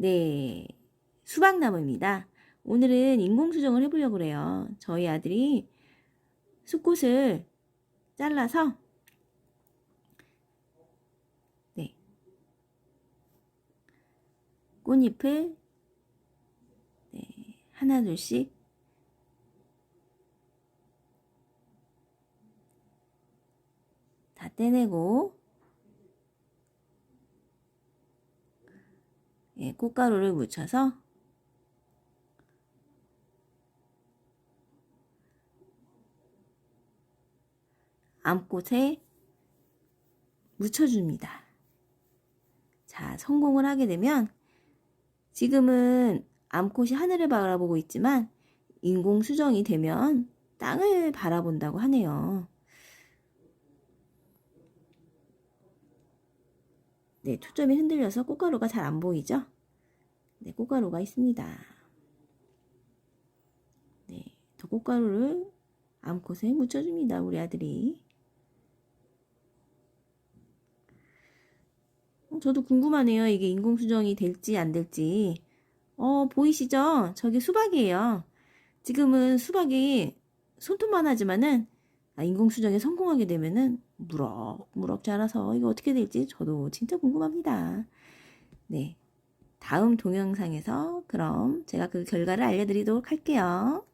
네, 수박나무입니다. 오늘은 인공수정을 해보려고 그래요. 저희 아들이 숲꽃을 잘라서 네, 꽃잎을 네, 하나 둘씩 다 떼내고 예, 꽃가루를 묻혀서 암꽃에 묻혀줍니다. 자, 성공을 하게 되면 지금은 암꽃이 하늘을 바라보고 있지만 인공 수정이 되면 땅을 바라본다고 하네요. 네, 초점이 흔들려서 꽃가루가 잘 안 보이죠? 네, 꽃가루가 있습니다. 네, 더 꽃가루를 암꽃에 묻혀줍니다, 우리 아들이. 어, 저도 궁금하네요. 이게 인공수정이 될지 안 될지. 어, 보이시죠? 저게 수박이에요. 지금은 수박이 손톱만 하지만은 아, 인공수정에 성공하게 되면은 무럭무럭 자라서 이거 어떻게 될지 저도 진짜 궁금합니다. 네. 다음 동영상에서 그럼 제가 그 결과를 알려드리도록 할게요.